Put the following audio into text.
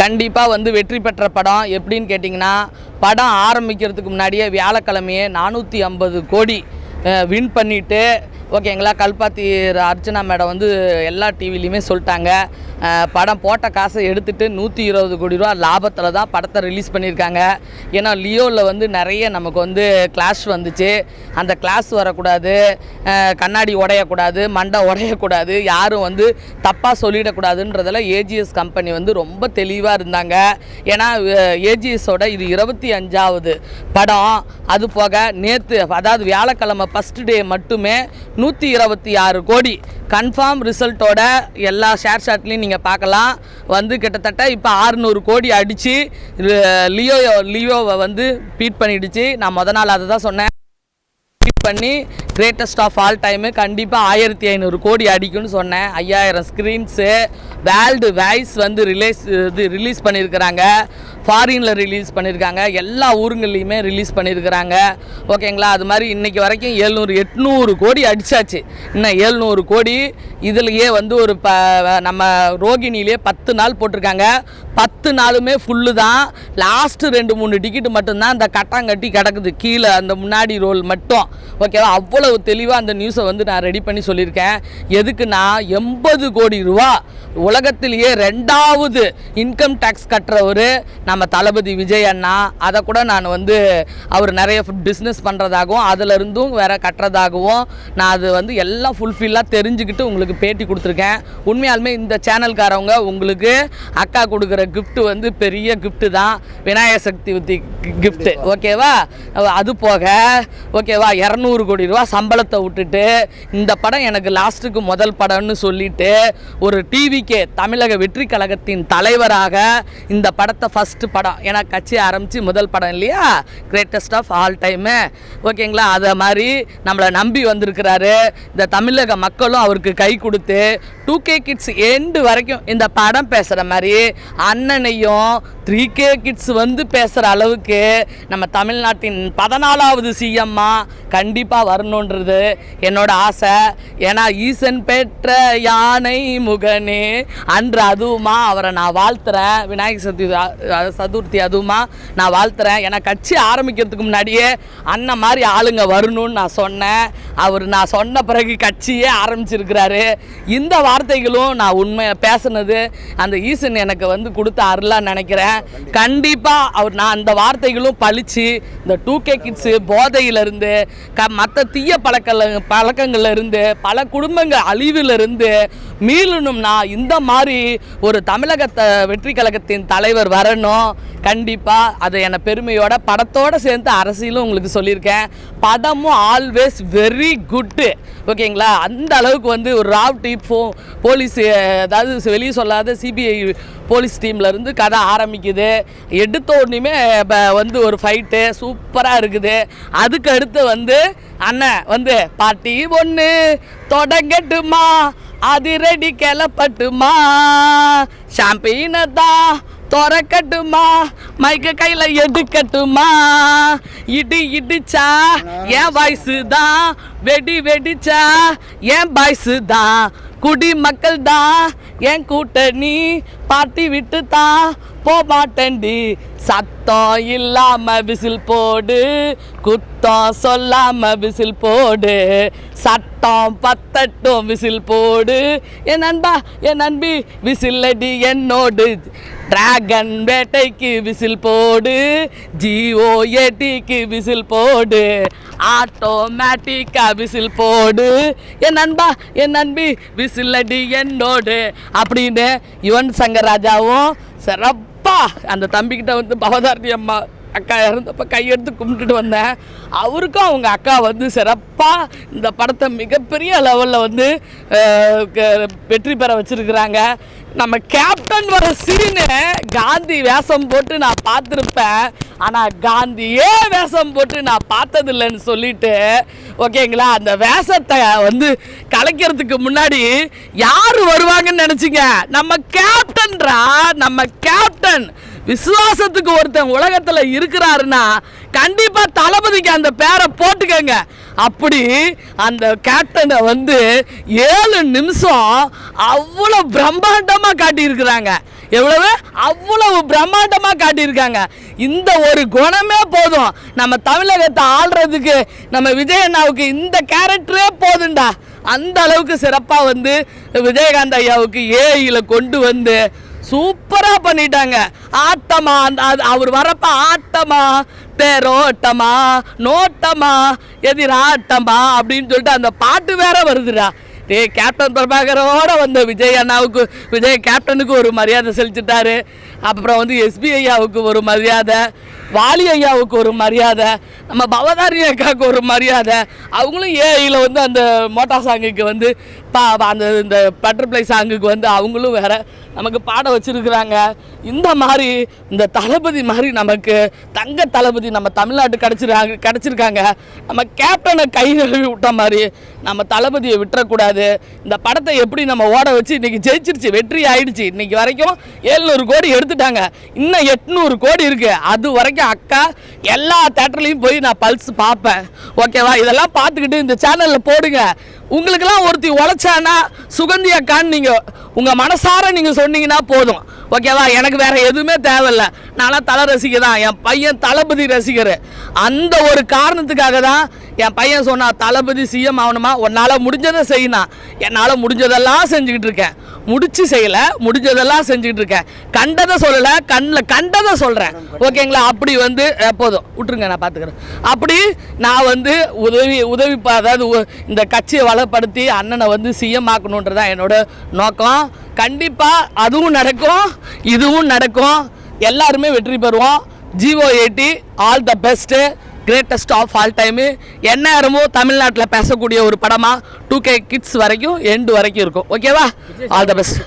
கண்டிப்பாக வந்து வெற்றி பெற்ற படம். எப்படின்னு கேட்டிங்கன்னா படம் ஆரம்பிக்கிறதுக்கு முன்னாடியே வியாழக்கிழமையே நானூற்றி ஐம்பது கோடி வின் பண்ணிவிட்டு ஓகேங்களா கல்பாத்தி அர்ச்சனா மேடம் வந்து எல்லா டிவிலையுமே சொல்லிட்டாங்க. படம் போட்ட காசை எடுத்துகிட்டு நூற்றி இருபது கோடி ரூபா லாபத்தில் தான் படத்தை ரிலீஸ் பண்ணியிருக்காங்க. ஏன்னா லியோவில் வந்து நிறைய நமக்கு வந்து கிளாஷ் வந்துச்சு. அந்த கிளாஸ் வரக்கூடாது. கண்ணாடி உடையக்கூடாது மண்டை உடையக்கூடாது யாரும் வந்து தப்பாக சொல்லிடக்கூடாதுன்றதில் ஏஜிஎஸ் கம்பெனி வந்து ரொம்ப தெளிவாக இருந்தாங்க. ஏன்னா ஏஜிஎஸோட இது இருபத்தி அஞ்சாவது படம். அது போக நேற்று அதாவது வியாழக்கிழமை ஃபஸ்ட் டே மட்டுமே நூற்றி இருபத்தி ஆறு கோடி. கன்ஃபார்ம் ரிசல்ட்டோட எல்லா ஷேர் ஷாட்லையும் நீங்கள் பார்க்கலாம். வந்து கிட்டத்தட்ட இப்போ ஆறுநூறு கோடி அடித்து லியோ லியோவை வந்து பீட் பண்ணிடுச்சு. நான் முத நாள் அதை தான் சொன்னேன். பீட் பண்ணி கிரேட்டஸ்ட் ஆஃப் ஆல் டைமு கண்டிப்பாக ஆயிரத்தி ஐநூறு கோடி அடிக்கும்னு சொன்னேன். ஐயாயிரம் ஸ்க்ரீன்ஸு வேர்ல்டு வாய்ஸ் வந்து ரிலீஸ் இது ரிலீஸ் பண்ணியிருக்கிறாங்க ஃபாரினில் ரிலீஸ் பண்ணியிருக்காங்க எல்லா ஊருங்கள்லையுமே ரிலீஸ் பண்ணியிருக்கிறாங்க ஓகேங்களா அது மாதிரி இன்றைக்கி வரைக்கும் எழுநூறு எட்நூறு கோடி அடித்தாச்சு இன்னும் எழுநூறு கோடி இதுலேயே வந்து ஒரு ப நம்ம ரோகிணிலே பத்து நாள் போட்டிருக்காங்க. பத்து நாளுமே ஃபுல்லு தான். லாஸ்ட்டு ரெண்டு மூணு டிக்கெட் மட்டும்தான் இந்த கட்டாங்கட்டி கிடக்குது. கீழே அந்த முன்னாடி ரோல் மட்டும். ஓகேவா அவ்வளவு தெளிவாக அந்த நியூஸை வந்து நான் ரெடி பண்ணி சொல்லியிருக்கேன். எதுக்குன்னா எண்பது கோடி ரூபா உலகத்திலேயே ரெண்டாவது இன்கம் டேக்ஸ் கட்டுறவர் நம்ம தளபதி விஜய் அண்ணா அதை கூட நான் வந்து அவர் நிறைய பிஸ்னஸ் பண்ணுறதாகவும் அதிலிருந்தும் வேற கட்டுறதாகவும் நான் அது வந்து எல்லாம் ஃபுல்ஃபில்லாக தெரிஞ்சுக்கிட்டு உங்களுக்கு பேட்டி கொடுத்துருக்கேன். உண்மையாலுமே இந்த சேனல்காரவங்க உங்களுக்கு அக்கா கொடுக்குற கிஃப்ட்டு வந்து பெரிய கிஃப்ட்டு தான். விநாயகர் சக்தி கிஃப்ட்டு ஓகேவா? அது போக ஓகேவா? இரநூறு கோடி ரூபா சம்பளத்தை விட்டுட்டு இந்த படம் எனக்கு லாஸ்ட்டுக்கு முதல் படம்னு சொல்லிட்டு ஒரு டிவிக்கே தமிழக வெற்றி கழகத்தின் தலைவராக இந்த படத்தை ஃபஸ்ட் ஃபஸ்ட்டு படம். ஏன்னா கட்சி ஆரம்பித்து முதல் படம் இல்லையா? கிரேட்டஸ்ட் ஆஃப் ஆல் டைமு ஓகேங்களா அதை மாதிரி நம்மளை நம்பி வந்திருக்கிறாரு. இந்த தமிழக மக்களும் அவருக்கு கை கொடுத்து டூ கே கிட்ஸ் எண்டு வரைக்கும் இந்த படம் பேசுகிற மாதிரி அண்ணனையும் த்ரீ கே கிட்ஸ் வந்து பேசுகிற அளவுக்கு நம்ம தமிழ்நாட்டின் பதினாலாவது சிஎம்மா கண்டிப்பாக வரணுன்றது என்னோட ஆசை. ஏன்னா ஈசன் பெற்ற யானை முகனே அன்று அதுவுமா அவரை நான் வாழ்த்துறேன். விநாயகர் சதுர்த்தி சதுர்த்தி அதுவுமா நான் வாழ்த்துறேன். ஏன்னா கட்சி ஆரம்பிக்கிறதுக்கு முன்னாடியே அண்ணன் மாதிரி ஆளுங்க வரணும்னு நான் சொன்னேன். அவர் நான் சொன்ன பிறகு கட்சியே ஆரம்பிச்சிருக்கிறாரு. இந்த வார்த்தைகளும் நான் உண்மை பேசுனது. அந்த ஈசன் எனக்கு வந்து கொடுத்த அருளாக நினைக்கிறேன். கண்டிப்பாக அவர் நான் அந்த வார்த்தைகளும் பழிச்சு இந்த டூ கே கிட்ஸு போதையிலிருந்து க மற்ற தீய பழக்க பழக்கங்கள்லேருந்து பல குடும்பங்கள் அழிவிலிருந்து மீளணும்னா இந்த மாதிரி ஒரு தமிழகத்தை வெற்றி கழகத்தின் தலைவர் வரணும். கண்டிப்பாக அது என்னை பெருமையோட படத்தோடு சேர்ந்து அரசியலும் உங்களுக்கு சொல்லியிருக்கேன். படமும் ஆல்வேஸ் வெரி குட்டு ஓகேங்களா? அந்த அளவுக்கு வந்து ஒரு ராவ் டீப் ஃபோ போலீஸ் அதாவது வெளியே சொல்லாத சிபிஐ போலீஸ் டீம்லேருந்து கதை ஆரம்பிக்குது. எடுத்த உடனேமே இப்போ வந்து ஒரு ஃபைட்டு சூப்பராக இருக்குது. அதுக்கு அடுத்து வந்து அண்ணன் வந்து பாட்டி ஒன்று தொடங்கட்டுமா? அதிரடி கிளப்பட்டுமா? ஷாம்பீனை தான் துறக்கட்டுமா? மைக்க கையில் எடுக்கட்டுமா? இடி இடிச்சா? என் வாய்ஸு தான். வெடி வெடிச்சா? என் பாய்ஸு தான். குடி மக்கள் தான். என் கூட்டணி பாட்டி விட்டு தான். போ மாட்டேன்டி. சத்தம் இல்லாம விசில் போடு. குத்தம் சொல்லாம விசில் போடு. சட்டம் பத்தட்டும் விசில் போடு. என் நண்பா என் நண்பி விசில் அடி என்னோடு. டிராகன் வேட்டைக்கு விசில் போடு ஜிஓ ஏடிக்கு விசில் போடு ஆட்டோமேட்டிக்கா விசில் போடு. என் நண்பா என் நண்பி விசில் அடி என்னோடு அப்படின்னு யுவன் சங்கர் ராஜாவும் சிறப்பா அந்த தம்பிக்கிட்ட வந்து பவதாரணி அம்மா அக்கா இறந்தப்ப கையெடுத்து கும்பிட்டுட்டு வந்தேன். அவருக்கும் அவங்க அக்கா வந்து சிறப்பாக இந்த படத்தை மிகப்பெரிய லெவலில் வந்து க- வெற்றி பெற வச்சிருக்கிறாங்க. நம்ம கேப்டன் வர சீனு காந்தி வேஷம் போட்டு நான் பார்த்துருப்பேன். ஆனால் காந்தியே வேஷம் போட்டு நான் பார்த்ததில்லைன்னு சொல்லிட்டு ஓகேங்களா? அந்த வேஷத்தை வந்து கலைக்கிறதுக்கு முன்னாடி யார் வருவாங்கன்னு நினச்சிங்க? நம்ம கேப்டன்ரா நம்ம கேப்டன் விசுவாசத்துக்கு ஒருத்தன் உலகத்தில் இருக்கிறாருன்னா கண்டிப்பாக தளபதிக்கு அந்த பேரை போட்டுக்கங்க. அப்படி அந்த கேப்டனை வந்து ஏழு நிமிஷம் அவ்வளோ பிரம்மாண்டமாக காட்டியிருக்கிறாங்க. எவ்வளவு? அவ்வளவு பிரம்மாண்டமாக காட்டியிருக்காங்க. இந்த ஒரு குணமே போதும். நம்ம தமிழகத்தை ஆள்றதுக்கு நம்ம விஜயண்ணாவுக்கு இந்த கேரக்டரே போதும்டா. அந்த அளவுக்கு சிறப்பாக வந்து விஜயகாந்த் ஐயாவுக்கு ஏஐயில் கொண்டு வந்து சூப்பராக பண்ணிட்டாங்க. ஆட்டமா அந்த அது அவர் வரப்ப ஆட்டமா தேரோட்டமா நோட்டமா எதிராட்டமா அப்படின்னு சொல்லிட்டு அந்த பாட்டு வேற வருதுடா. டே கேப்டன் பிரபாகரோட வந்த விஜய் அண்ணாவுக்கு விஜய் கேப்டனுக்கு ஒரு மரியாதை செலுத்திட்டாரு. அப்புறம் வந்து எஸ்பி ஐயாவுக்கு ஒரு மரியாதை. வாலி ஐயாவுக்கு ஒரு மரியாதை நம்ம பவதாரி அக்காவுக்கு ஒரு மரியாதை. அவங்களும் ஏஐயில் வந்து அந்த மோட்டார் சாங்குக்கு வந்து பா அந்த இந்த பட்டர்ஃப்ளை சாங்குக்கு வந்து அவங்களும் வேற நமக்கு பாட வச்சுருக்குறாங்க. இந்த மாதிரி இந்த தளபதி மாதிரி நமக்கு தங்க தளபதி நம்ம தமிழ்நாட்டு கிடச்சிருக்காங்க கிடச்சிருக்காங்க. நம்ம கேப்டனை கை நழுவி விட்ட மாதிரி நம்ம தளபதியை விட்டுறக்கூடாது. இந்த படத்தை எப்படி நம்ம ஓட வச்சு இன்றைக்கி ஜெயிச்சிருச்சு வெற்றி ஆயிடுச்சு. இன்றைக்கி வரைக்கும் ஏழ்நூறு கோடி எடுத்துட்டாங்க. இன்னும் எட்நூறு கோடி இருக்குது அது வரைக்கும் அக்கா எல்லா தேட்டர்லையும் போய் நான் பல்ஸ் பார்ப்பேன். ஓகேவா இதெல்லாம் பார்த்துக்கிட்டு இந்த சேனலில் போடுங்க. உங்களுக்கெல்லாம் ஒருத்தி உழைச்சானா சுகந்தி அக்கான்னு நீங்கள் உங்கள் மனசார நீங்கள் சொன்னீங்கன்னா போதும். ஓகேவா? எனக்கு வேற எதுவுமே தேவையில்ல. நான்லாம் தலை ரசிகர் தான். என் பையன் தளபதி ரசிகர். அந்த ஒரு காரணத்துக்காக தான் என் பையன் சொன்னா தளபதி சிஎம் ஆகணுமா? உன்னால் முடிஞ்சதை செய்யணும் என்னால் முடிஞ்சதெல்லாம் செஞ்சுக்கிட்டு இருக்கேன். முடிச்சு செய்யலை முடிஞ்சதெல்லாம் செஞ்சுக்கிட்டு இருக்கேன். கண்டதை சொல்லலை கண்ணில் கண்டதை சொல்கிறேன் ஓகேங்களா? அப்படி வந்து எப்போதும் போதும். விட்டுருங்க நான் பார்த்துக்கிறேன் அப்படி நான் வந்து உதவி உதவி அதாவது இந்த கட்சியை வளப்படுத்தி அண்ணனை வந்து சிஎம் ஆக்கணுன்றதான் என்னோட நோக்கம். கண்டிப்பாக அதுவும் நடக்கும் இதுவும் நடக்கும். எல்லாருமே வெற்றி பெறுவோம். G O A T all the best greatest of all time எந்நேரமும் தமிழ்நாட்டில் பேசக்கூடிய ஒரு படமாக டூ கே கிட்ஸ் வரைக்கும் எண்டு வரைக்கும் இருக்கும். ஓகேவா ஆல் த பெஸ்ட்